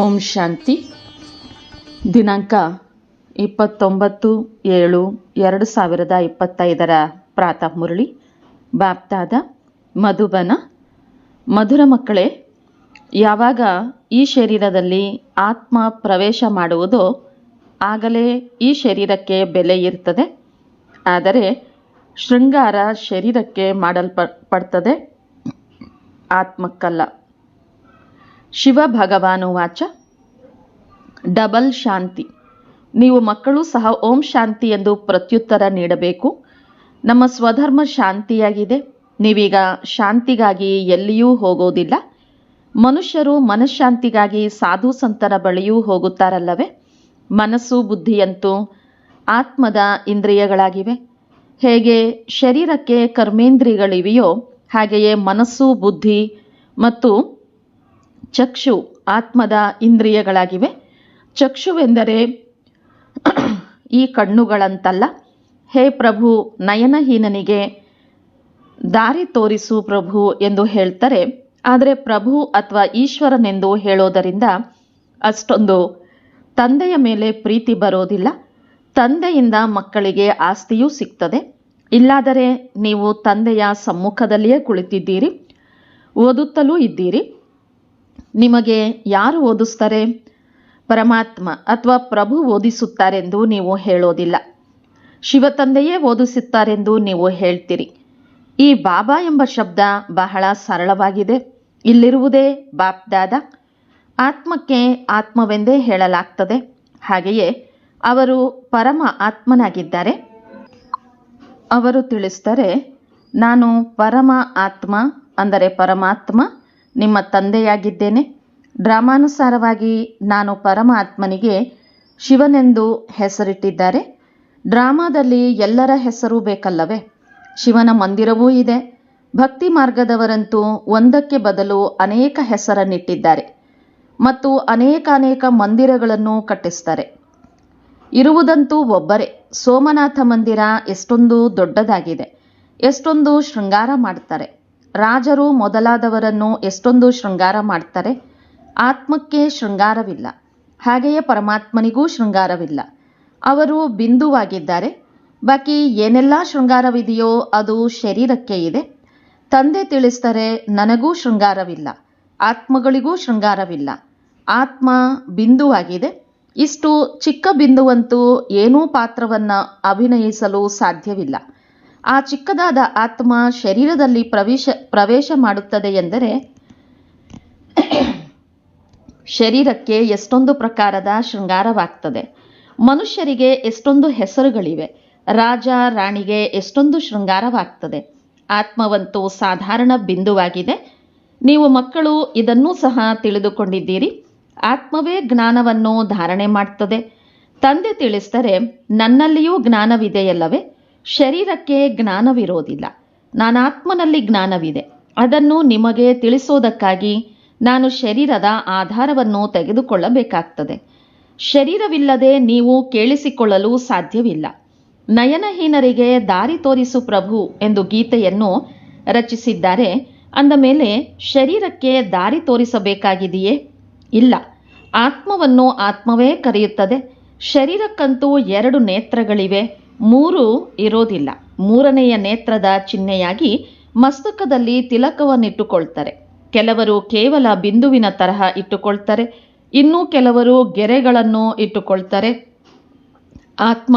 ಓಂ ಶಾಂತಿ. ದಿನಾಂಕ ಇಪ್ಪತ್ತೊಂಬತ್ತು ಏಳು ಎರಡು ಸಾವಿರದ ಇಪ್ಪತ್ತೈದರ ಪ್ರಾತಃ ಮುರಳಿ. ಬಾಪ್ತಾದ ಮಧುಬನ. ಮಧುರ ಮಕ್ಕಳೇ, ಯಾವಾಗ ಈ ಶರೀರದಲ್ಲಿ ಆತ್ಮ ಪ್ರವೇಶ ಮಾಡುವುದೋ ಆಗಲೇ ಈ ಶರೀರಕ್ಕೆ ಬೆಲೆ ಇರ್ತದೆ. ಆದರೆ ಶೃಂಗಾರ ಶರೀರಕ್ಕೆ ಮಾಡಲ್ಪ ಪಡ್ತದೆ ಆತ್ಮಕ್ಕಲ್ಲ. ಶಿವ ಭಗವಾನು ವಾಚ. ಡಬಲ್ ಶಾಂತಿ. ನೀವು ಮಕ್ಕಳು ಸಹ ಓಂ ಶಾಂತಿ ಎಂದು ಪ್ರತ್ಯುತ್ತರ ನೀಡಬೇಕು. ನಮ್ಮ ಸ್ವಧರ್ಮ ಶಾಂತಿಯಾಗಿದೆ. ನೀವೀಗ ಶಾಂತಿಗಾಗಿ ಎಲ್ಲಿಯೂ ಹೋಗೋದಿಲ್ಲ. ಮನುಷ್ಯರು ಮನಃಶಾಂತಿಗಾಗಿ ಸಾಧು ಸಂತರ ಬಳಿಯೂ ಹೋಗುತ್ತಾರಲ್ಲವೇ? ಮನಸ್ಸು ಬುದ್ಧಿಯಂತೂ ಆತ್ಮದ ಇಂದ್ರಿಯಗಳಾಗಿವೆ. ಹೇಗೆ ಶರೀರಕ್ಕೆ ಕರ್ಮೇಂದ್ರಿಯಗಳಿವೆಯೋ ಹಾಗೆಯೇ ಮನಸ್ಸು ಬುದ್ಧಿ ಮತ್ತು ಚಕ್ಷು ಆತ್ಮದ ಇಂದ್ರಿಯಗಳಾಗಿವೆ. ಚಕ್ಷುವೆಂದರೆ ಈ ಕಣ್ಣುಗಳಂತಲ್ಲ. ಹೇ ಪ್ರಭು, ನಯನಹೀನನಿಗೆ ದಾರಿ ತೋರಿಸು ಪ್ರಭು ಎಂದು ಹೇಳ್ತಾರೆ. ಆದರೆ ಪ್ರಭು ಅಥವಾ ಈಶ್ವರನೆಂದು ಹೇಳೋದರಿಂದ ಅಷ್ಟೊಂದು ತಂದೆಯ ಮೇಲೆ ಪ್ರೀತಿ ಬರೋದಿಲ್ಲ. ತಂದೆಯಿಂದ ಮಕ್ಕಳಿಗೆ ಆಸ್ತಿಯೂ ಸಿಗ್ತದೆ. ಇಲ್ಲಾದರೆ ನೀವು ತಂದೆಯ ಸಮ್ಮುಖದಲ್ಲಿಯೇ ಕುಳಿತಿದ್ದೀರಿ, ಓದುತ್ತಲೂ ಇದ್ದೀರಿ. ನಿಮಗೆ ಯಾರು ಓದಿಸ್ತಾರೆ? ಪರಮಾತ್ಮ ಅಥವಾ ಪ್ರಭು ಓದಿಸುತ್ತಾರೆಂದು ನೀವು ಹೇಳೋದಿಲ್ಲ. ಶಿವತಂದೆಯೇ ಓದಿಸುತ್ತಾರೆಂದು ನೀವು ಹೇಳ್ತೀರಿ. ಈ ಬಾಬಾ ಎಂಬ ಶಬ್ದ ಬಹಳ ಸರಳವಾಗಿದೆ. ಇಲ್ಲಿರುವುದೇ ಬಾಪ್ದಾದ ಆತ್ಮಕ್ಕೆ ಆತ್ಮವೆಂದೇ ಹೇಳಲಾಗ್ತದೆ. ಹಾಗೆಯೇ ಅವರು ಪರಮ ಆತ್ಮನಾಗಿದ್ದಾರೆ. ಅವರು ತಿಳಿಸ್ತಾರೆ ನಾನು ಪರಮ ಆತ್ಮ ಅಂದರೆ ಪರಮಾತ್ಮ ನಿಮ್ಮ ತಂದೆಯಾಗಿದ್ದೇನೆ. ಡ್ರಾಮಾನುಸಾರವಾಗಿ ನಾನು ಪರಮಾತ್ಮನಿಗೆ ಶಿವನೆಂದು ಹೆಸರಿಟ್ಟಿದ್ದಾರೆ. ಡ್ರಾಮಾದಲ್ಲಿ ಎಲ್ಲರ ಹೆಸರು ಬೇಕಲ್ಲವೇ? ಶಿವನ ಮಂದಿರವೂ ಇದೆ. ಭಕ್ತಿ ಮಾರ್ಗದವರಂತೂ ಒಂದಕ್ಕೆ ಬದಲು ಅನೇಕ ಹೆಸರನ್ನಿಟ್ಟಿದ್ದಾರೆ ಮತ್ತು ಅನೇಕ ಅನೇಕ ಮಂದಿರಗಳನ್ನು ಕಟ್ಟಿಸ್ತಾರೆ. ಇರುವುದಂತೂ ಒಬ್ಬರೇ. ಸೋಮನಾಥ ಮಂದಿರ ಎಷ್ಟೊಂದು ದೊಡ್ಡದಾಗಿದೆ. ಎಷ್ಟೊಂದು ಶೃಂಗಾರ ಮಾಡ್ತಾರೆ. ರಾಜರು ಮೊದಲಾದವರನ್ನು ಎಷ್ಟೊಂದು ಶೃಂಗಾರ ಮಾಡ್ತಾರೆ. ಆತ್ಮಕ್ಕೆ ಶೃಂಗಾರವಿಲ್ಲ. ಹಾಗೆಯೇ ಪರಮಾತ್ಮನಿಗೂ ಶೃಂಗಾರವಿಲ್ಲ. ಅವರು ಬಿಂದುವಾಗಿದ್ದಾರೆ. ಬಾಕಿ ಏನೆಲ್ಲ ಶೃಂಗಾರವಿದೆಯೋ ಅದು ಶರೀರಕ್ಕೆ ಇದೆ. ತಂದೆ ತಿಳಿಸ್ತಾರೆ ನನಗೂ ಶೃಂಗಾರವಿಲ್ಲ. ಆತ್ಮಗಳಿಗೂ ಶೃಂಗಾರವಿಲ್ಲ. ಆತ್ಮ ಬಿಂದುವಾಗಿದೆ. ಇಷ್ಟು ಚಿಕ್ಕ ಬಿಂದುವಂತೂ ಏನೂ ಪಾತ್ರವನ್ನು ಅಭಿನಯಿಸಲು ಸಾಧ್ಯವಿಲ್ಲ. ಆ ಚಿಕ್ಕದಾದ ಆತ್ಮ ಶರೀರದಲ್ಲಿ ಪ್ರವೇಶ ಪ್ರವೇಶ ಮಾಡುತ್ತದೆ ಎಂದರೆ ಶರೀರಕ್ಕೆ ಎಷ್ಟೊಂದು ಪ್ರಕಾರದ ಶೃಂಗಾರವಾಗ್ತದೆ. ಮನುಷ್ಯರಿಗೆ ಎಷ್ಟೊಂದು ಹೆಸರುಗಳಿವೆ. ರಾಜ, ರಾಣಿಗೆ ಎಷ್ಟೊಂದು ಶೃಂಗಾರವಾಗ್ತದೆ. ಆತ್ಮವಂತೂ ಸಾಧಾರಣ ಬಿಂದುವಾಗಿದೆ. ನೀವು ಮಕ್ಕಳು, ಇದನ್ನೂ ಸಹ ತಿಳಿದುಕೊಂಡಿದ್ದೀರಿ. ಆತ್ಮವೇ ಜ್ಞಾನವನ್ನು ಧಾರಣೆ ಮಾಡ್ತದೆ. ತಂದೆ ತಿಳಿಸ್ತಾರೆ ನನ್ನಲ್ಲಿಯೂ ಜ್ಞಾನವಿದೆಯಲ್ಲವೇ? ಶರೀರಕ್ಕೆ ಜ್ಞಾನವಿರೋದಿಲ್ಲ. ನಾನು ಆತ್ಮನಲ್ಲಿ ಜ್ಞಾನವಿದೆ. ಅದನ್ನು ನಿಮಗೆ ತಿಳಿಸೋದಕ್ಕಾಗಿ ನಾನು ಶರೀರದ ಆಧಾರವನ್ನು ತೆಗೆದುಕೊಳ್ಳಬೇಕಾಗ್ತದೆ. ಶರೀರವಿಲ್ಲದೆ ನೀವು ಕೇಳಿಸಿಕೊಳ್ಳಲು ಸಾಧ್ಯವಿಲ್ಲ. ನಯನಹೀನರಿಗೆ ದಾರಿ ತೋರಿಸು ಪ್ರಭು ಎಂದು ಗೀತೆಯನ್ನು ರಚಿಸಿದ್ದಾರೆ. ಅಂದ ಮೇಲೆ, ಶರೀರಕ್ಕೆ ದಾರಿ ತೋರಿಸಬೇಕಾಗಿದೆಯೇ? ಇಲ್ಲ. ಆತ್ಮವನ್ನು ಆತ್ಮವೇ ಕರೆಯುತ್ತದೆ. ಶರೀರಕ್ಕಂತೂ ಎರಡು ನೇತ್ರಗಳಿವೆ. ಮೂರು ಇರೋದಿಲ್ಲ. ಮೂರನೆಯ ನೇತ್ರದ ಚಿಹ್ನೆಯಾಗಿ ಮಸ್ತಕದಲ್ಲಿ ತಿಲಕವನ್ನಿಟ್ಟುಕೊಳ್ತಾರೆ. ಕೆಲವರು ಕೇವಲ ಬಿಂದುವಿನ ತರಹ ಇಟ್ಟುಕೊಳ್ತಾರೆ. ಇನ್ನೂ ಕೆಲವರು ಗೆರೆಗಳನ್ನು ಇಟ್ಟುಕೊಳ್ತಾರೆ. ಆತ್ಮ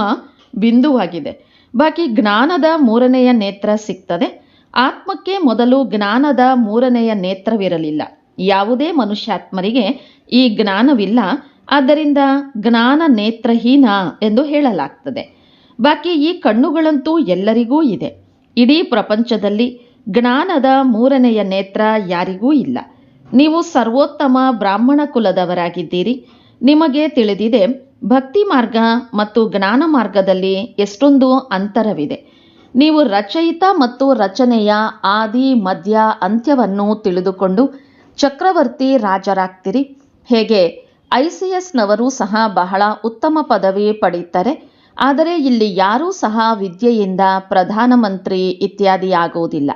ಬಿಂದುವಾಗಿದೆ. ಬಾಕಿ ಜ್ಞಾನದ ಮೂರನೆಯ ನೇತ್ರ ಸಿಗ್ತದೆ. ಆತ್ಮಕ್ಕೆ ಮೊದಲು ಜ್ಞಾನದ ಮೂರನೆಯ ನೇತ್ರವಿರಲಿಲ್ಲ. ಯಾವುದೇ ಮನುಷ್ಯಾತ್ಮರಿಗೆ ಈ ಜ್ಞಾನವಿಲ್ಲ. ಆದ್ದರಿಂದ ಜ್ಞಾನ ನೇತ್ರಹೀನ ಎಂದು ಹೇಳಲಾಗ್ತದೆ. ಬಾಕಿ ಈ ಕಣ್ಣುಗಳಂತೂ ಎಲ್ಲರಿಗೂ ಇದೆ. ಇಡೀ ಪ್ರಪಂಚದಲ್ಲಿ ಜ್ಞಾನದ ಮೂರನೆಯ ನೇತ್ರ ಯಾರಿಗೂ ಇಲ್ಲ. ನೀವು ಸರ್ವೋತ್ತಮ ಬ್ರಾಹ್ಮಣ ಕುಲದವರಾಗಿದ್ದೀರಿ. ನಿಮಗೆ ತಿಳಿದಿದೆ, ಭಕ್ತಿ ಮಾರ್ಗ ಮತ್ತು ಜ್ಞಾನ ಮಾರ್ಗದಲ್ಲಿ ಎಷ್ಟೊಂದು ಅಂತರವಿದೆ. ನೀವು ರಚಯಿತ ಮತ್ತು ರಚನೆಯ ಆದಿ, ಮಧ್ಯ ಅಂತ್ಯವನ್ನು ತಿಳಿದುಕೊಂಡು ಚಕ್ರವರ್ತಿ ರಾಜರಾಗ್ತಿರಿ. ಹೇಗೆ? ಐ ಸಿ ಎಸ್ನವರು ಸಹ ಬಹಳ ಉತ್ತಮ ಪದವಿ ಪಡೆಯುತ್ತಾರೆ ಆದರೆ ಇಲ್ಲಿ ಯಾರೂ ಸಹ ವಿದ್ಯೆಯಿಂದ ಪ್ರಧಾನಮಂತ್ರಿ ಇತ್ಯಾದಿ ಆಗೋದಿಲ್ಲ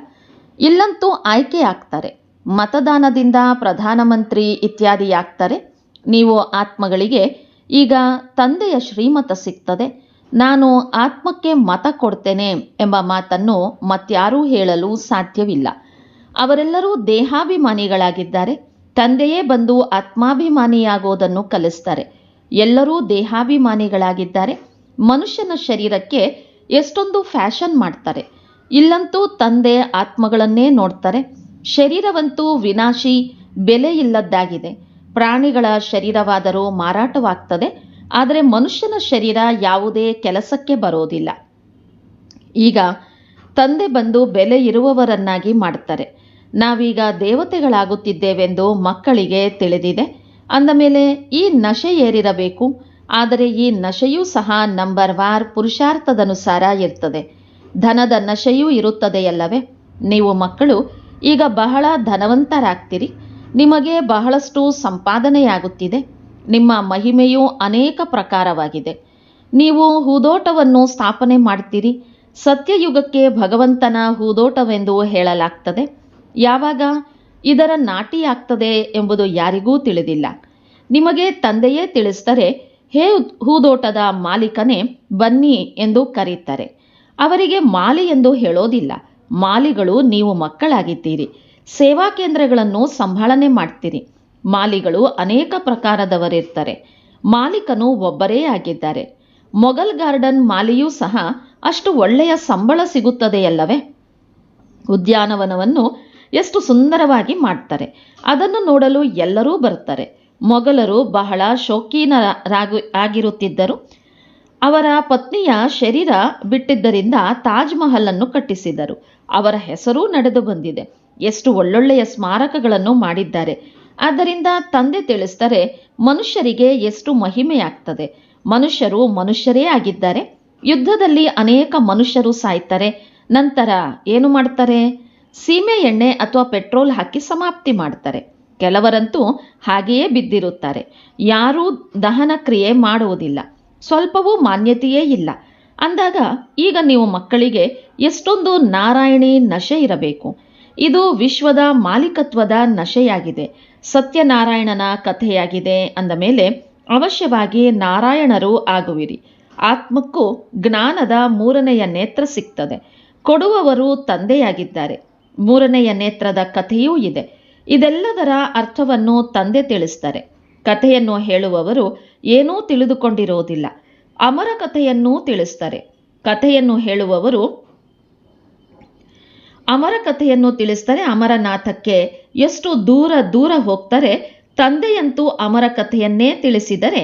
ಇಲ್ಲಂತೂ ಆಯ್ಕೆ ಆಗ್ತಾರೆ ಮತದಾನದಿಂದ ಪ್ರಧಾನಮಂತ್ರಿ ಇತ್ಯಾದಿ ಆಗ್ತಾರೆ ನೀವು ಆತ್ಮಗಳಿಗೆ, ಈಗ ತಂದೆಯ ಶ್ರೀಮತ ಸಿಗ್ತದೆ. ನಾನು ಆತ್ಮಕ್ಕೆ ಮತ ಕೊಡ್ತೇನೆ ಎಂಬ ಮಾತನ್ನು ಮತ್ಯಾರೂ ಹೇಳಲು ಸಾಧ್ಯವಿಲ್ಲ. ಅವರೆಲ್ಲರೂ ದೇಹಾಭಿಮಾನಿಗಳಾಗಿದ್ದಾರೆ. ತಂದೆಯೇ ಬಂದು ಆತ್ಮಾಭಿಮಾನಿಯಾಗೋದನ್ನು ಕಲಿಸ್ತಾರೆ. ಎಲ್ಲರೂ ದೇಹಾಭಿಮಾನಿಗಳಾಗಿದ್ದಾರೆ. ಮನುಷ್ಯನ ಶರೀರಕ್ಕೆ ಎಷ್ಟೊಂದು ಫ್ಯಾಷನ್ ಮಾಡ್ತಾರೆ. ಇಲ್ಲಂತೂ ತಂದೆ ಆತ್ಮಗಳನ್ನೇ ನೋಡ್ತಾರೆ. ಶರೀರವಂತೂ ವಿನಾಶಿ, ಬೆಲೆ ಇಲ್ಲದ್ದಾಗಿದೆ. ಪ್ರಾಣಿಗಳ ಶರೀರವಾದರೂ ಮಾರಾಟವಾಗ್ತದೆ. ಆದರೆ ಮನುಷ್ಯನ ಶರೀರ ಯಾವುದೇ ಕೆಲಸಕ್ಕೆ ಬರೋದಿಲ್ಲ. ಈಗ ತಂದೆ ಬಂದು ಬೆಲೆ ಇರುವವರನ್ನಾಗಿ ಮಾಡ್ತಾರೆ. ನಾವೀಗ ದೇವತೆಗಳಾಗುತ್ತಿದ್ದೇವೆಂದು ಮಕ್ಕಳಿಗೆ ತಿಳಿದಿದೆ. ಅಂದ ಮೇಲೆ ಈ ನಶೆ ಏರಿರಬೇಕು? ಆದರೆ ಈ ನಶೆಯೂ ಸಹ ನಂಬರ್ ವಾರ್ ಪುರುಷಾರ್ಥದನುಸಾರ ಇರ್ತದೆ. ಧನದ ನಶೆಯೂ ಇರುತ್ತದೆಯಲ್ಲವೇ? ನೀವು ಮಕ್ಕಳು, ಈಗ ಬಹಳ ಧನವಂತರಾಗ್ತೀರಿ. ನಿಮಗೆ ಬಹಳಷ್ಟು ಸಂಪಾದನೆಯಾಗುತ್ತಿದೆ. ನಿಮ್ಮ ಮಹಿಮೆಯು ಅನೇಕ ಪ್ರಕಾರವಾಗಿದೆ. ನೀವು ಹೂದೋಟವನ್ನು ಸ್ಥಾಪನೆ ಮಾಡ್ತೀರಿ. ಸತ್ಯಯುಗಕ್ಕೆ ಭಗವಂತನ ಹೂದೋಟವೆಂದು ಹೇಳಲಾಗ್ತದೆ. ಯಾವಾಗ? ಇದರ ನಾಟಿಯಾಗ್ತದೆ ಎಂಬುದು ಯಾರಿಗೂ ತಿಳಿದಿಲ್ಲ. ನಿಮಗೆ ತಂದೆಯೇ ತಿಳಿಸ್ತಾರೆ ಹೇ ಹೂದೋಟದ ಮಾಲೀಕನೇ, ಬನ್ನಿ ಎಂದು ಕರೀತಾರೆ ಅವರಿಗೆ ಮಾಲಿ ಎಂದು ಹೇಳೋದಿಲ್ಲ. ಮಾಲಿಗಳು ನೀವು ಮಕ್ಕಳಾಗಿದ್ದೀರಿ. ಸೇವಾ ಕೇಂದ್ರಗಳನ್ನು ಸಂಭಾಳನೆ ಮಾಡ್ತೀರಿ. ಮಾಲಿಗಳು ಅನೇಕ ಪ್ರಕಾರದವರಿರ್ತಾರೆ. ಮಾಲೀಕನು ಒಬ್ಬರೇ ಆಗಿದ್ದಾರೆ. ಮೊಘಲ್ ಗಾರ್ಡನ್ ಮಾಲಿಯೂ ಸಹ ಅಷ್ಟು ಒಳ್ಳೆಯ ಸಂಬಳ ಸಿಗುತ್ತದೆಯಲ್ಲವೇ? ಉದ್ಯಾನವನವನ್ನು ಎಷ್ಟು ಸುಂದರವಾಗಿ ಮಾಡ್ತಾರೆ. ಅದನ್ನು ನೋಡಲು ಎಲ್ಲರೂ ಬರ್ತಾರೆ. ಮೊಘಲರು ಬಹಳ ಶೌಕೀನರಾಗಿ ಆಗಿರುತ್ತಿದ್ದರು ಅವರ ಪತ್ನಿಯ ಶರೀರ ಬಿಟ್ಟಿದ್ದರಿಂದ ತಾಜ್ ಮಹಲ್ ಅನ್ನು ಕಟ್ಟಿಸಿದರು. ಅವರ ಹೆಸರೂ ನಡೆದು ಬಂದಿದೆ. ಎಷ್ಟು ಒಳ್ಳೊಳ್ಳೆಯ ಸ್ಮಾರಕಗಳನ್ನು ಮಾಡಿದ್ದಾರೆ. ಆದ್ದರಿಂದ ತಂದೆ ತಿಳಿಸ್ತಾರೆ ಮನುಷ್ಯರಿಗೆ ಎಷ್ಟು ಮಹಿಮೆಯಾಗ್ತದೆ. ಮನುಷ್ಯರು ಮನುಷ್ಯರೇ ಆಗಿದ್ದಾರೆ. ಯುದ್ಧದಲ್ಲಿ ಅನೇಕ ಮನುಷ್ಯರು ಸಾಯ್ತಾರೆ. ನಂತರ ಏನು ಮಾಡ್ತಾರೆ? ಸೀಮೆ ಎಣ್ಣೆ ಅಥವಾ ಪೆಟ್ರೋಲ್ ಹಾಕಿ ಸಮಾಪ್ತಿ ಮಾಡ್ತಾರೆ. ಕೆಲವರಂತೂ ಹಾಗೆಯೇ ಬಿದ್ದಿರುತ್ತಾರೆ. ಯಾರೂ ದಹನ ಕ್ರಿಯೆ ಮಾಡುವುದಿಲ್ಲ. ಸ್ವಲ್ಪವೂ ಮಾನ್ಯತೆಯೇ ಇಲ್ಲ. ಅಂದಾಗ ಈಗ ನೀವು ಮಕ್ಕಳಿಗೆ ಎಷ್ಟೊಂದು ನಾರಾಯಣಿ ನಶೆ ಇರಬೇಕು. ಇದು ವಿಶ್ವದ ಮಾಲೀಕತ್ವದ ನಶೆಯಾಗಿದೆ. ಸತ್ಯನಾರಾಯಣನ ಕಥೆಯಾಗಿದೆ ಅಂದ ಮೇಲೆ ಅವಶ್ಯವಾಗಿ ನಾರಾಯಣರು ಆಗುವಿರಿ. ಆತ್ಮಕ್ಕೂ ಜ್ಞಾನದ ಮೂರನೆಯ ನೇತ್ರ ಸಿಗ್ತದೆ ಕೊಡುವವರು ತಂದೆಯಾಗಿದ್ದಾರೆ. ಮೂರನೆಯ ನೇತ್ರದ ಕಥೆಯೂ ಇದೆ. ಇದೆಲ್ಲದರ ಅರ್ಥವನ್ನು ತಂದೆ ತಿಳಿಸ್ತಾರೆ. ಕಥೆಯನ್ನು ಹೇಳುವವರು ಏನೂ ತಿಳಿದುಕೊಂಡಿರುವುದಿಲ್ಲ. ಅಮರ ಕಥೆಯನ್ನು ತಿಳಿಸ್ತಾರೆ. ಕಥೆಯನ್ನು ಹೇಳುವವರು ಅಮರ ಕಥೆಯನ್ನು ತಿಳಿಸ್ತಾರೆ, ಅಮರನಾಥಕ್ಕೆ ಎಷ್ಟು ದೂರ ದೂರ ಹೋಗ್ತಾರೆ, ತಂದೆಯಂತೂ ಅಮರ ಕಥೆಯನ್ನೇ ತಿಳಿಸಿದರೆ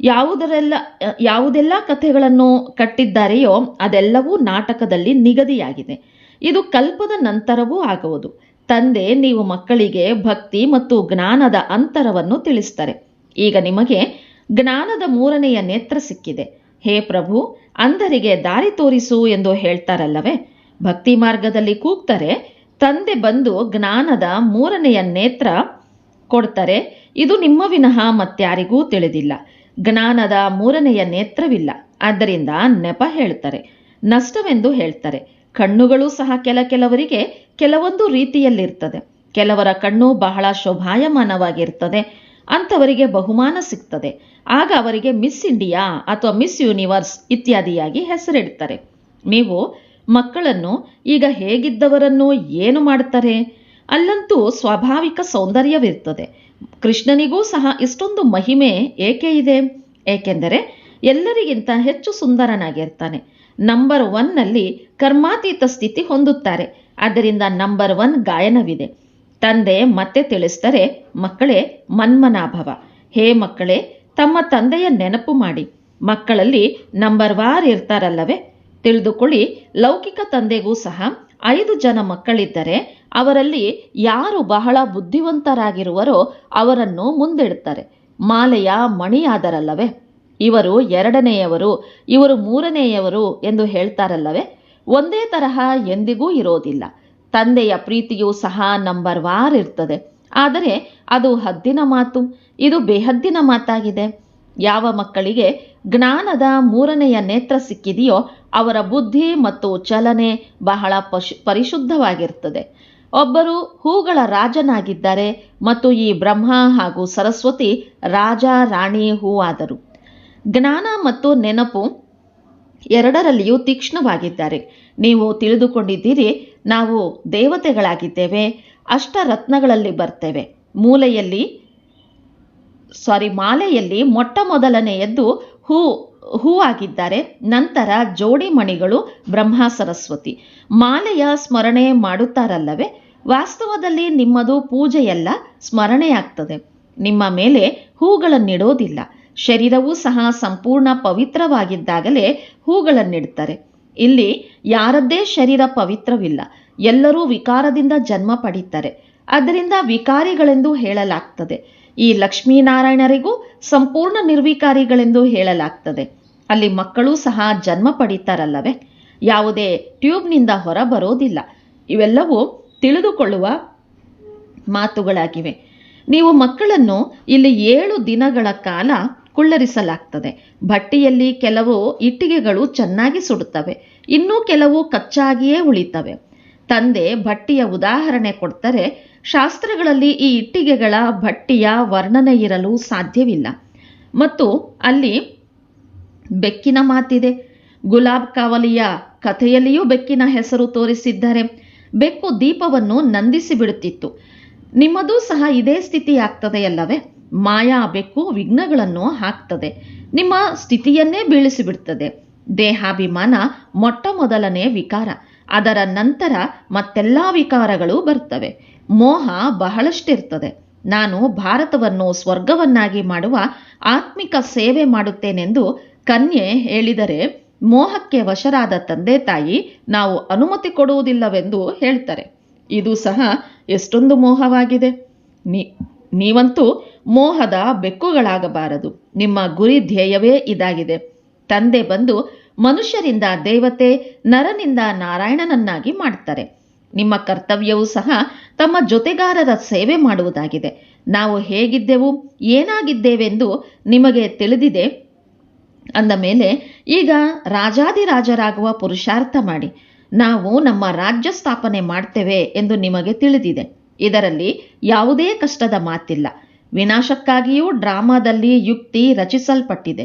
ಯಾವುದರೆಲ್ಲ, ಯಾವುದೆಲ್ಲ ಕಥೆಗಳನ್ನು ಕಟ್ಟಿದ್ದಾರೆಯೋ ಅದೆಲ್ಲವೂ ನಾಟಕದಲ್ಲಿ ನಿಗದಿಯಾಗಿದೆ. ಇದು ಕಲ್ಪದ ನಂತರವೂ ಆಗುವುದು. ತಂದೆ ನೀವು ಮಕ್ಕಳಿಗೆ ಭಕ್ತಿ ಮತ್ತು ಜ್ಞಾನದ ಅಂತರವನ್ನು ತಿಳಿಸ್ತಾರೆ ಈಗ ನಿಮಗೆ ಜ್ಞಾನದ ಮೂರನೆಯ ನೇತ್ರ ಸಿಕ್ಕಿದೆ. ಹೇ ಪ್ರಭು, ಅಂಧರಿಗೆ ದಾರಿ ತೋರಿಸು ಎಂದು ಹೇಳ್ತಾರಲ್ಲವೇ? ಭಕ್ತಿ ಮಾರ್ಗದಲ್ಲಿ ಕೂಗ್ತಾರೆ, ತಂದೆ ಬಂದು ಜ್ಞಾನದ ಮೂರನೆಯ ನೇತ್ರ ಕೊಡ್ತಾರೆ. ಇದು ನಿಮ್ಮ ವಿನಃ ಮತ್ಯಾರಿಗೂ ತಿಳಿದಿಲ್ಲ. ಜ್ಞಾನದ ಮೂರನೆಯ ನೇತ್ರವಿಲ್ಲ. ಆದ್ದರಿಂದ ನೆಪ ಹೇಳ್ತಾರೆ. ನಷ್ಟವೆಂದು ಹೇಳ್ತಾರೆ. ಕಣ್ಣುಗಳು ಸಹ ಕೆಲ ಕೆಲವರಿಗೆ ಕೆಲವೊಂದು ರೀತಿಯಲ್ಲಿರ್ತದೆ. ಕೆಲವರ ಕಣ್ಣು ಬಹಳ ಶೋಭಾಯಮಾನವಾಗಿರ್ತದೆ. ಅಂಥವರಿಗೆ ಬಹುಮಾನ ಸಿಗ್ತದೆ. ಆಗ ಅವರಿಗೆ ಮಿಸ್ ಇಂಡಿಯಾ ಅಥವಾ ಮಿಸ್ ಯೂನಿವರ್ಸ್ ಇತ್ಯಾದಿಯಾಗಿ ಹೆಸರಿಡ್ತಾರೆ. ನೀವು ಮಕ್ಕಳನ್ನು ಈಗ ಹೇಗಿದ್ದವರನ್ನು ಏನು ಮಾಡ್ತಾರೆ? ಅಲ್ಲಂತೂ ಸ್ವಾಭಾವಿಕ ಸೌಂದರ್ಯವಿರ್ತದೆ. ಕೃಷ್ಣನಿಗೂ ಸಹ ಇಷ್ಟೊಂದು ಮಹಿಮೆ ಏಕೆ ಇದೆ? ಏಕೆಂದರೆ ಎಲ್ಲರಿಗಿಂತ ಹೆಚ್ಚು ಸುಂದರನಾಗಿರ್ತಾನೆ. ನಂಬರ್ ಒನ್ನಲ್ಲಿ ಕರ್ಮಾತೀತ ಸ್ಥಿತಿ ಹೊಂದುತ್ತಾರೆ. ಆದ್ದರಿಂದ ನಂಬರ್ ಒನ್ ಗಾಯನವಿದೆ. ತಂದೆ ಮತ್ತೆ ತಿಳಿಸ್ತಾರೆ ಮಕ್ಕಳೇ, ಮನ್ಮನಾಭವ. ಹೇ ಮಕ್ಕಳೇ, ತಮ್ಮ ತಂದೆಯ ನೆನಪು ಮಾಡಿ. ಮಕ್ಕಳಲ್ಲಿ ನಂಬರ್ ವಾರ್ ಇರ್ತಾರಲ್ಲವೇ? ತಿಳಿದುಕೊಳ್ಳಿ, ಲೌಕಿಕ ತಂದೆಗೂ ಸಹ ಐದು ಜನ ಮಕ್ಕಳಿದ್ದರೆ, ಅವರಲ್ಲಿ ಯಾರು ಬಹಳ ಬುದ್ಧಿವಂತರಾಗಿರುವರೋ ಅವರನ್ನು ಮುಂದಿಡ್ತಾರೆ. ಮಾಲೆಯ ಮಣಿಯಾದರಲ್ಲವೇ? ಇವರು ಎರಡನೆಯವರು, ಇವರು ಮೂರನೆಯವರು ಎಂದು ಹೇಳ್ತಾರಲ್ಲವೇ? ಒಂದೇ ತರಹ ಎಂದಿಗೂ ಇರೋದಿಲ್ಲ. ತಂದೆಯ ಪ್ರೀತಿಯೂ ಸಹ ನಂಬರ್ ವಾರ್ ಇರ್ತದೆ. ಆದರೆ ಅದು ಹದ್ದಿನ ಮಾತು, ಇದು ಬೇಹದ್ದಿನ ಮಾತಾಗಿದೆ. ಯಾವ ಮಕ್ಕಳಿಗೆ ಜ್ಞಾನದ ಮೂರನೆಯ ನೇತ್ರ ಸಿಕ್ಕಿದೆಯೋ, ಅವರ ಬುದ್ಧಿ ಮತ್ತು ಚಲನೆ ಬಹಳ ಪಶು, ಪರಿಶುದ್ಧವಾಗಿರ್ತದೆ. ಒಬ್ಬರು ಹೂಗಳ ರಾಜನಾಗಿದ್ದಾರೆ ಮತ್ತು ಈ ಬ್ರಹ್ಮ ಹಾಗೂ ಸರಸ್ವತಿ ರಾಜ ರಾಣಿ ಹೂವಾದರು ಜ್ಞಾನ ಮತ್ತು ನೆನಪು ಎರಡರಲ್ಲಿಯೂ ತೀಕ್ಷ್ಣವಾಗಿದ್ದಾರೆ. ನೀವು ತಿಳಿದುಕೊಂಡಿದ್ದೀರಿ, ನಾವು ದೇವತೆಗಳಾಗಿದ್ದೇವೆ, ಅಷ್ಟರತ್ನಗಳಲ್ಲಿ ಬರ್ತೇವೆ. ಮೂಲೆಯಲ್ಲಿ ಸಾರಿ ಮಾಲೆಯಲ್ಲಿ ಮೊಟ್ಟ ಮೊದಲನೆಯದ್ದು ಹೂ ಹೂವಾಗಿದ್ದಾರೆ ನಂತರ ಜೋಡಿ ಮಣಿಗಳು ಬ್ರಹ್ಮ, ಸರಸ್ವತಿ. ಮಾಲೆಯ ಸ್ಮರಣೆ ಮಾಡುತ್ತಾರಲ್ಲವೇ? ವಾಸ್ತವದಲ್ಲಿ ನಿಮ್ಮದು ಪೂಜೆಯಲ್ಲ, ಸ್ಮರಣೆಯಾಗ್ತದೆ. ನಿಮ್ಮ ಮೇಲೆ ಹೂಗಳನ್ನಿಡೋದಿಲ್ಲ. ಶರೀರವೂ ಸಹ ಸಂಪೂರ್ಣ ಪವಿತ್ರವಾಗಿದ್ದಾಗಲೇ ಹೂಗಳನ್ನಿಡ್ತಾರೆ. ಇಲ್ಲಿ ಯಾರದ್ದೇ ಶರೀರ ಪವಿತ್ರವಿಲ್ಲ, ಎಲ್ಲರೂ ವಿಕಾರದಿಂದ ಜನ್ಮ ಪಡೀತಾರೆ. ಅದರಿಂದ ವಿಕಾರಿಗಳೆಂದು ಹೇಳಲಾಗ್ತದೆ. ಈ ಲಕ್ಷ್ಮೀನಾರಾಯಣರಿಗೂ ಸಂಪೂರ್ಣ ನಿರ್ವಿಕಾರಿಗಳೆಂದು ಹೇಳಲಾಗ್ತದೆ. ಅಲ್ಲಿ ಮಕ್ಕಳು ಸಹ ಜನ್ಮ ಪಡೀತಾರಲ್ಲವೇ? ಯಾವುದೇ ಟ್ಯೂಬ್ನಿಂದ ಹೊರ ಬರೋದಿಲ್ಲ ಇವೆಲ್ಲವೂ ತಿಳಿದುಕೊಳ್ಳುವ ಮಾತುಗಳಾಗಿವೆ. ನೀವು ಮಕ್ಕಳನ್ನು ಇಲ್ಲಿ ಏಳು ದಿನಗಳ ಕಾಲ ಕುಳ್ಳರಿಸಲಾಗ್ತದೆ. ಭಟ್ಟಿಯಲ್ಲಿ ಕೆಲವು ಇಟ್ಟಿಗೆಗಳು ಚೆನ್ನಾಗಿ ಸುಡುತ್ತವೆ. ಇನ್ನೂ ಕೆಲವು ಕಚ್ಚಾಗಿಯೇ ಉಳಿತವೆ. ತಂದೆ ಭಟ್ಟಿಯ ಉದಾಹರಣೆ ಕೊಡ್ತಾರೆ, ಶಾಸ್ತ್ರಗಳಲ್ಲಿ ಈ ಇಟ್ಟಿಗೆಗಳ ಭಟ್ಟಿಯ ವರ್ಣನೆ ಇರಲು ಸಾಧ್ಯವಿಲ್ಲ. ಮತ್ತು ಅಲ್ಲಿ ಬೆಕ್ಕಿನ ಮಾತಿದೆ. ಗುಲಾಬ್ ಕಾವಲಿಯ ಕಥೆಯಲ್ಲಿಯೂ ಬೆಕ್ಕಿನ ಹೆಸರು ತೋರಿಸಿದ್ದಾರೆ. ಬೆಕ್ಕು ದೀಪವನ್ನು ನಂದಿಸಿ ಬಿಡುತ್ತಿತ್ತು ನಿಮ್ಮದೂ ಸಹ ಇದೇ ಸ್ಥಿತಿ ಆಗ್ತದೆಯಲ್ಲವೇ ಮಾಯಾ ಬೆಕ್ಕು ವಿಘ್ನಗಳನ್ನು ಹಾಕ್ತದೆ. ನಿಮ್ಮ ಸ್ಥಿತಿಯನ್ನೇ ಬೀಳಿಸಿಬಿಡ್ತದೆ. ದೇಹಾಭಿಮಾನ ಮೊಟ್ಟ ಮೊದಲನೇ ವಿಕಾರ. ಅದರ ನಂತರ ಮತ್ತೆಲ್ಲ ವಿಕಾರಗಳು ಬರ್ತವೆ. ಮೋಹ ಬಹಳಷ್ಟಿರ್ತದೆ. ನಾನು ಭಾರತವನ್ನು ಸ್ವರ್ಗವನ್ನಾಗಿ ಮಾಡುವ ಆತ್ಮಿಕ ಸೇವೆ ಮಾಡುತ್ತೇನೆಂದು ಕನ್ಯೆ ಹೇಳಿದರೆ ಮೋಹಕ್ಕೆ ವಶರಾದ ತಂದೆ ತಾಯಿ ನಾವು ಅನುಮತಿ ಕೊಡುವುದಿಲ್ಲವೆಂದು ಹೇಳ್ತಾರೆ. ಇದು ಸಹ ಎಷ್ಟೊಂದು ಮೋಹವಾಗಿದೆ. ನೀವಂತೂ ಮೋಹದ ಬೆಕ್ಕುಗಳಾಗಬಾರದು. ನಿಮ್ಮ ಗುರಿ ಧ್ಯೇಯವೇ ಇದಾಗಿದೆ. ತಂದೆ ಬಂದು ಮನುಷ್ಯರಿಂದ ದೇವತೆ, ನರನಿಂದ ನಾರಾಯಣನನ್ನಾಗಿ ಮಾಡ್ತಾರೆ. ನಿಮ್ಮ ಕರ್ತವ್ಯವೂ ಸಹ ತಮ್ಮ ಜೊತೆಗಾರರ ಸೇವೆ ಮಾಡುವುದಾಗಿದೆ. ನಾವು ಹೇಗಿದ್ದೆವು, ಏನಾಗಿದ್ದೇವೆಂದು ನಿಮಗೆ ತಿಳಿದಿದೆ? ಅಂದ ಮೇಲೆ, ಈಗ ರಾಜಾದಿರಾಜರಾಗುವ ಪುರುಷಾರ್ಥ ಮಾಡಿ. ನಾವು ನಮ್ಮ ರಾಜ್ಯ ಸ್ಥಾಪನೆ ಮಾಡ್ತೇವೆ ಎಂದು ನಿಮಗೆ ತಿಳಿದಿದೆ. ಇದರಲ್ಲಿ ಯಾವುದೇ ಕಷ್ಟದ ಮಾತಿಲ್ಲ. ವಿನಾಶಕ್ಕಾಗಿಯೂ ಡ್ರಾಮಾದಲ್ಲಿ ಯುಕ್ತಿ ರಚಿಸಲ್ಪಟ್ಟಿದೆ.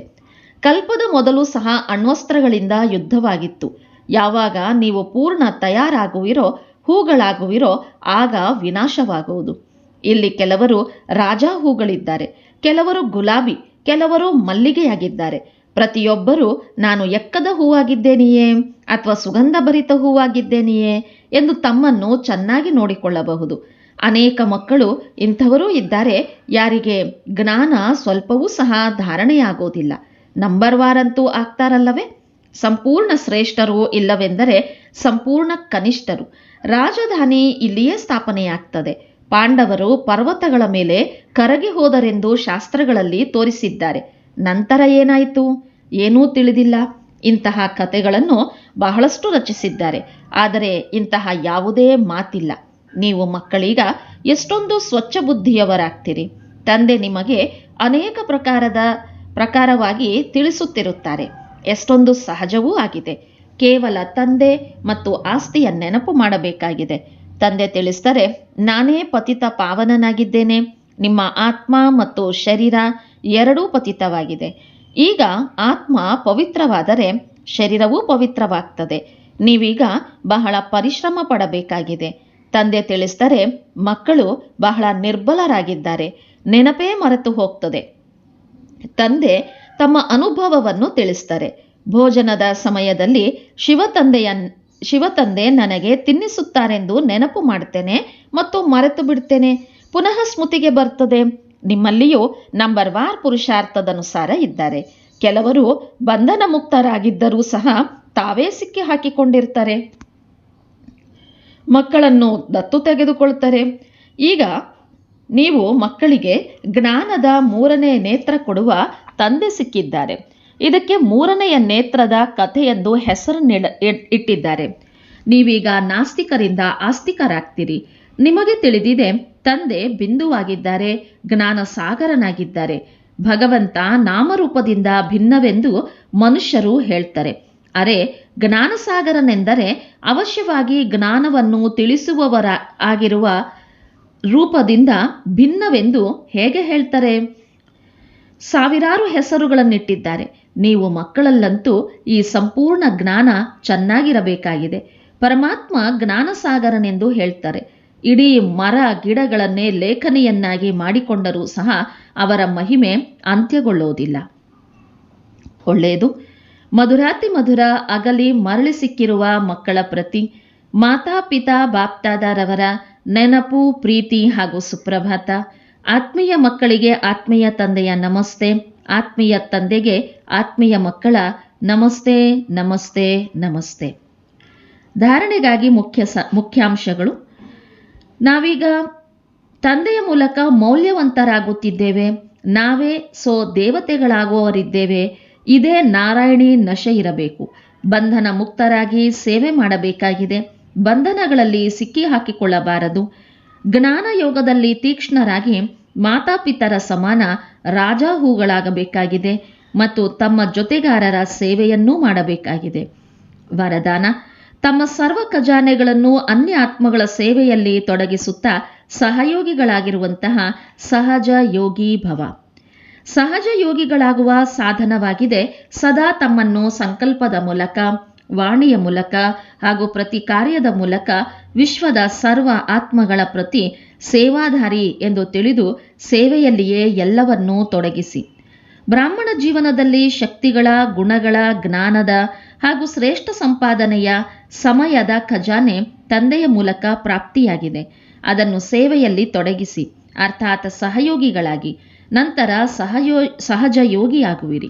ಕಲ್ಪದ ಮೊದಲು ಸಹ ಅಣ್ವಸ್ತ್ರಗಳಿಂದ ಯುದ್ಧವಾಗಿತ್ತು. ಯಾವಾಗ ನೀವು ಪೂರ್ಣ ತಯಾರಾಗುವಿರೋ, ಹೂಗಳಾಗುವಿರೋ, ಆಗ ವಿನಾಶವಾಗುವುದು. ಇಲ್ಲಿ ಕೆಲವರು ರಾಜಾ ಹೂಗಳಿದ್ದಾರೆ, ಕೆಲವರು ಗುಲಾಬಿ, ಕೆಲವರು ಮಲ್ಲಿಗೆಯಾಗಿದ್ದಾರೆ. ಪ್ರತಿಯೊಬ್ಬರೂ, ನಾನು ಎಕ್ಕದ ಹೂವಾಗಿದ್ದೇನೆಯೇ ಅಥವಾ ಸುಗಂಧಭರಿತ ಹೂವಾಗಿದ್ದೇನೆಯೇ? ಎಂದು ತಮ್ಮನ್ನು ಚೆನ್ನಾಗಿ ನೋಡಿಕೊಳ್ಳಬಹುದು. ಅನೇಕ ಮಕ್ಕಳು ಇಂಥವರೂ ಇದ್ದಾರೆ, ಯಾರಿಗೆ ಜ್ಞಾನ ಸ್ವಲ್ಪವೂ ಸಹ ಧಾರಣೆಯಾಗೋದಿಲ್ಲ. ನಂಬರ್ ವಾರಂತೂ ಆಗ್ತಾರಲ್ಲವೇ? ಸಂಪೂರ್ಣ ಶ್ರೇಷ್ಠರು ಇಲ್ಲವೆಂದರೆ ಸಂಪೂರ್ಣ ಕನಿಷ್ಠರು. ರಾಜಧಾನಿ ಇಲ್ಲಿಯೇ ಸ್ಥಾಪನೆಯಾಗ್ತದೆ. ಪಾಂಡವರು ಪರ್ವತಗಳ ಮೇಲೆ ಕರಗಿ ಹೋದರೆಂದು ಶಾಸ್ತ್ರಗಳಲ್ಲಿ ತೋರಿಸಿದ್ದಾರೆ. ನಂತರ ಏನಾಯಿತು? ಏನೂ ತಿಳಿದಿಲ್ಲ. ಇಂತಹ ಕಥೆಗಳನ್ನು ಬಹಳಷ್ಟು ರಚಿಸಿದ್ದಾರೆ. ಆದರೆ ಇಂತಹ ಯಾವುದೇ ಮಾತಿಲ್ಲ. ನೀವು ಮಕ್ಕಳೀಗ ಎಷ್ಟೊಂದು ಸ್ವಚ್ಛ ಬುದ್ಧಿಯವರಾಗ್ತೀರಿ. ತಂದೆ ನಿಮಗೆ ಅನೇಕ ಪ್ರಕಾರದ ಪ್ರಕಾರವಾಗಿ ತಿಳಿಸುತ್ತಿರುತ್ತಾರೆ. ಎಷ್ಟೊಂದು ಸಹಜವೂ ಆಗಿದೆ. ಕೇವಲ ತಂದೆ ಮತ್ತು ಆಸ್ತಿಯ ನೆನಪು ಮಾಡಬೇಕಾಗಿದೆ. ತಂದೆ ತಿಳಿಸ್ತಾರೆ ನಾನೇ ಪತಿತ ಪಾವನನಾಗಿದ್ದೇನೆ. ನಿಮ್ಮ ಆತ್ಮ ಮತ್ತು ಶರೀರ ಎರಡೂ ಪತಿತವಾಗಿದೆ. ಈಗ ಆತ್ಮ ಪವಿತ್ರವಾದರೆ ಶರೀರವೂ ಪವಿತ್ರವಾಗ್ತದೆ. ನೀವೀಗ ಬಹಳ ಪರಿಶ್ರಮ ಪಡಬೇಕಾಗಿದೆ. ತಂದೆ ತಿಳಿಸ್ತಾರೆ ಮಕ್ಕಳು ಬಹಳ ನಿರ್ಬಲರಾಗಿದ್ದಾರೆ. ನೆನಪೇ ಮರೆತು ಹೋಗ್ತದೆ. ತಂದೆ ತಮ್ಮ ಅನುಭವವನ್ನು ತಿಳಿಸ್ತಾರೆ ಭೋಜನದ ಸಮಯದಲ್ಲಿ ಶಿವ ತಂದೆಯ ಶಿವತಂದೆ ನನಗೆ ತಿನ್ನಿಸುತ್ತಾರೆಂದು ನೆನಪು ಮಾಡ್ತೇನೆ ಮತ್ತು ಮರೆತು ಬಿಡ್ತೇನೆ. ಪುನಃ ಸ್ಮೃತಿಗೆ ಬರ್ತದೆ. ನಿಮ್ಮಲ್ಲಿಯೂ ನಂಬರ್ ವಾರ್ ಪುರುಷಾರ್ಥದನುಸಾರ ಇದ್ದಾರೆ. ಕೆಲವರು ಬಂಧನ ಮುಕ್ತರಾಗಿದ್ದರೂ ಸಹ ತಾವೇ ಸಿಕ್ಕಿ ಹಾಕಿಕೊಂಡಿರ್ತಾರೆ ಮಕ್ಕಳನ್ನು ದತ್ತು ತೆಗೆದುಕೊಳ್ತಾರೆ. ಈಗ ನೀವು ಮಕ್ಕಳಿಗೆ ಜ್ಞಾನದ ಮೂರನೇ ನೇತ್ರ ಕೊಡುವ ತಂದೆ ಸಿಕ್ಕಿದ್ದಾರೆ. ಇದಕ್ಕೆ ಮೂರನೆಯ ನೇತ್ರದ ಕಥೆ ಎಂದು ಹೆಸರು ಇಟ್ಟಿದ್ದಾರೆ. ನೀವೀಗ ನಾಸ್ತಿಕರಿಂದ ಆಸ್ತಿಕರಾಗ್ತೀರಿ. ನಿಮಗೆ ತಿಳಿದಿದೆ, ತಂದೆ ಬಿಂದುವಾಗಿದ್ದಾರೆ ಜ್ಞಾನ ಸಾಗರನಾಗಿದ್ದಾರೆ ಭಗವಂತ ನಾಮರೂಪದಿಂದ ಭಿನ್ನವೆಂದು ಮನುಷ್ಯರು ಹೇಳ್ತಾರೆ. ಅರೆ, ಜ್ಞಾನಸಾಗರನೆಂದರೆ ಅವಶ್ಯವಾಗಿ ಜ್ಞಾನವನ್ನು ತಿಳಿಸುವವರ ಆಗಿರುವ ರೂಪದಿಂದ ಭಿನ್ನವೆಂದು ಹೇಗೆ ಹೇಳ್ತಾರೆ? ಸಾವಿರಾರು ಹೆಸರುಗಳನ್ನಿಟ್ಟಿದ್ದಾರೆ. ನೀವು ಮಕ್ಕಳಲ್ಲಂತೂ ಈ ಸಂಪೂರ್ಣ ಜ್ಞಾನ ಚೆನ್ನಾಗಿರಬೇಕಾಗಿದೆ. ಪರಮಾತ್ಮ ಜ್ಞಾನಸಾಗರನೆಂದು ಹೇಳ್ತಾರೆ. ಇಡೀ ಮರ ಗಿಡಗಳನ್ನೇ ಲೇಖನಿಯನ್ನಾಗಿ ಮಾಡಿಕೊಂಡರೂ ಸಹ ಅವರ ಮಹಿಮೆ ಅಂತ್ಯಗೊಳ್ಳುವುದಿಲ್ಲ. ಒಳ್ಳೆಯದು. ಮಧುರಾತಿ ಮಧುರ ಅಗಲಿ ಮರಳಿ ಸಿಕ್ಕಿರುವ ಮಕ್ಕಳ ಪ್ರತಿ ಮಾತಾಪಿತಾ ಬಾಪ್ತಾದರವರ ನೆನಪು, ಪ್ರೀತಿ ಹಾಗೂ ಸುಪ್ರಭಾತ. ಆತ್ಮೀಯ ಮಕ್ಕಳಿಗೆ ಆತ್ಮೀಯ ತಂದೆಯ ನಮಸ್ತೆ, ಆತ್ಮೀಯ ತಂದೆಗೆ ಆತ್ಮೀಯ ಮಕ್ಕಳ ನಮಸ್ತೆ ನಮಸ್ತೆ ನಮಸ್ತೆ. ಧಾರಣೆಗಾಗಿ ಮುಖ್ಯ ಸ, ಮುಖ್ಯಾಂಶಗಳು. ನಾವೀಗ ತಂದೆಯ ಮೂಲಕ ಮೌಲ್ಯವಂತರಾಗುತ್ತಿದ್ದೇವೆ. ನಾವೇ ಸೋ ದೇವತೆಗಳಾಗುವವರಿದ್ದೇವೆ. ಇದೇ ನಾರಾಯಣಿ ನಶೆ ಇರಬೇಕು. ಬಂಧನ ಮುಕ್ತರಾಗಿ ಸೇವೆ ಮಾಡಬೇಕಾಗಿದೆ. ಬಂಧನಗಳಲ್ಲಿ ಸಿಕ್ಕಿ ಹಾಕಿಕೊಳ್ಳಬಾರದು. ಜ್ಞಾನ ಯೋಗದಲ್ಲಿ ತೀಕ್ಷ್ಣರಾಗಿ ಮಾತಾಪಿತರ ಸಮಾನ ರಾಜ ಹೂಗಳಾಗಬೇಕಾಗಿದೆ ಮತ್ತು ತಮ್ಮ ಜೊತೆಗಾರರ ಸೇವೆಯನ್ನೂ ಮಾಡಬೇಕಾಗಿದೆ. ವರದಾನ, ತಮ್ಮ ಸರ್ವ ಖಜಾನೆಗಳನ್ನು ಅನ್ಯ ಆತ್ಮಗಳ ಸೇವೆಯಲ್ಲಿ ತೊಡಗಿಸುತ್ತಾ ಸಹಯೋಗಿಗಳಾಗಿರುವಂತಹ ಸಹಜ ಯೋಗಿ ಭವ. ಸಹಜ ಯೋಗಿಗಳಾಗುವ ಸಾಧನವಾಗಿದೆ. ಸದಾ ತಮ್ಮನ್ನು ಸಂಕಲ್ಪದ ಮೂಲಕ, ವಾಣಿಯ ಮೂಲಕ ಹಾಗೂ ಪ್ರತಿ ಕಾರ್ಯದ ಮೂಲಕ ವಿಶ್ವದ ಸರ್ವ ಆತ್ಮಗಳ ಪ್ರತಿ ಸೇವಾಧಾರಿ ಎಂದು ತಿಳಿದು ಸೇವೆಯಲ್ಲಿಯೇ ಎಲ್ಲವನ್ನೂ ತೊಡಗಿಸಿ. ಬ್ರಾಹ್ಮಣ ಜೀವನದಲ್ಲಿ ಶಕ್ತಿಗಳ, ಗುಣಗಳ, ಜ್ಞಾನದ ಹಾಗೂ ಶ್ರೇಷ್ಠ ಸಂಪಾದನೆಯ ಸಮಯದ ಖಜಾನೆ ತಂದೆಯ ಮೂಲಕ ಪ್ರಾಪ್ತಿಯಾಗಿದೆ. ಅದನ್ನು ಸೇವೆಯಲ್ಲಿ ತೊಡಗಿಸಿ, ಅರ್ಥಾತ್ ಸಹಯೋಗಿಗಳಾಗಿ ನಂತರ ಸಹಯೋ ಸಹಜ ಯೋಗಿಯಾಗುವಿರಿ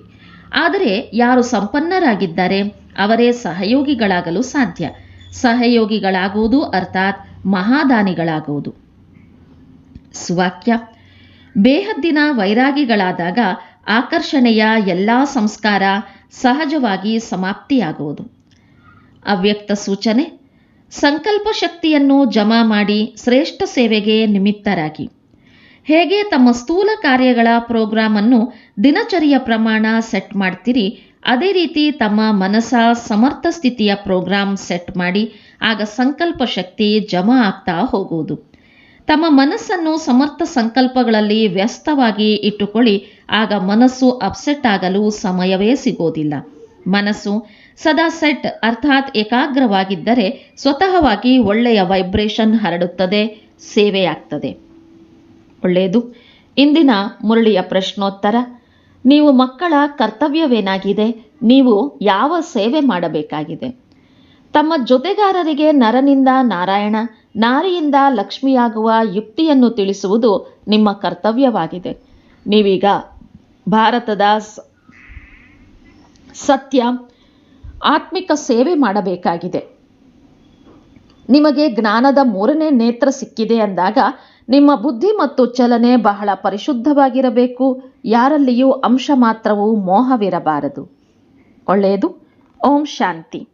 ಆದರೆ ಯಾರು ಸಂಪನ್ನರಾಗಿದ್ದಾರೆ ಅವರೇ ಸಹಯೋಗಿಗಳಾಗಲು ಸಾಧ್ಯ. ಸಹಯೋಗಿಗಳಾಗುವುದು ಅರ್ಥಾತ್ ಮಹಾದಾನಿಗಳಾಗುವುದು. ಸುವಾಕ್ಯ. ಬೇಹದ್ದಿನ ವೈರಾಗಿಗಳಾದಾಗ ಆಕರ್ಷಣೆಯ ಎಲ್ಲ ಸಂಸ್ಕಾರ ಸಹಜವಾಗಿ ಸಮಾಪ್ತಿಯಾಗುವುದು. ಅವ್ಯಕ್ತ ಸೂಚನೆ. ಸಂಕಲ್ಪ ಶಕ್ತಿಯನ್ನು ಜಮಾ ಮಾಡಿ ಶ್ರೇಷ್ಠ ಸೇವೆಗೆ ನಿಮಿತ್ತರಾಗಿ. ಹೇಗೆ ತಮ್ಮ ಸ್ಥೂಲ ಕಾರ್ಯಗಳ ಪ್ರೋಗ್ರಾಮ್ ಅನ್ನು ದಿನಚರಿಯ ಪ್ರಮಾಣ ಸೆಟ್ ಮಾಡ್ತೀರಿ, ಅದೇ ರೀತಿ ತಮ್ಮ ಮನಸ್ಸ ಸಮರ್ಥ ಸ್ಥಿತಿಯ ಪ್ರೋಗ್ರಾಮ್ ಸೆಟ್ ಮಾಡಿ, ಆಗ ಸಂಕಲ್ಪ ಶಕ್ತಿ ಜಮಾ ಆಗ್ತಾ ಹೋಗುವುದು. ತಮ್ಮ ಮನಸ್ಸನ್ನು ಸಮರ್ಥ ಸಂಕಲ್ಪಗಳಲ್ಲಿ ವ್ಯಸ್ತವಾಗಿ ಇಟ್ಟುಕೊಳ್ಳಿ, ಆಗ ಮನಸ್ಸು ಅಪ್ಸೆಟ್ ಆಗಲು ಸಮಯವೇ ಸಿಗೋದಿಲ್ಲ. ಮನಸ್ಸು ಸದಾ ಸೆಟ್ ಅರ್ಥಾತ್ ಏಕಾಗ್ರವಾಗಿದ್ದರೆ ಸ್ವತಃವಾಗಿ ಒಳ್ಳೆಯ ವೈಬ್ರೇಷನ್ ಹರಡುತ್ತದೆ, ಸೇವೆಯಾಗ್ತದೆ. ಒಳ್ಳೆಯದು. ಇಂದಿನ ಮುರಳಿಯ ಪ್ರಶ್ನೋತ್ತರ, ನೀವು ಮಕ್ಕಳ ಕರ್ತವ್ಯವೇನಾಗಿದೆ? ನೀವು ಯಾವ ಸೇವೆ ಮಾಡಬೇಕಾಗಿದೆ? ತಮ್ಮ ಜೊತೆಗಾರರಿಗೆ ನರನಿಂದ ನಾರಾಯಣ, ನಾರಿಯಿಂದ ಲಕ್ಷ್ಮಿಯಾಗುವ ಯುಕ್ತಿಯನ್ನು ತಿಳಿಸುವುದು ನಿಮ್ಮ ಕರ್ತವ್ಯವಾಗಿದೆ. ನೀವೀಗ ಭಾರತದ ಸತ್ಯ, ಆತ್ಮಿಕ ಸೇವೆ ಮಾಡಬೇಕಾಗಿದೆ. ನಿಮಗೆ ಜ್ಞಾನದ ಮೂರನೇ ನೇತ್ರ ಸಿಕ್ಕಿದೆ ಅಂದಾಗ ನಿಮ್ಮ ಬುದ್ಧಿ ಮತ್ತು ಚಲನೆ ಬಹಳ ಪರಿಶುದ್ಧವಾಗಿರಬೇಕು. ಯಾರಲ್ಲಿಯೂ ಅಂಶ ಮಾತ್ರವೂ ಮೋಹವಿರಬಾರದು. ಒಳ್ಳೆಯದು. ಓಂ ಶಾಂತಿ.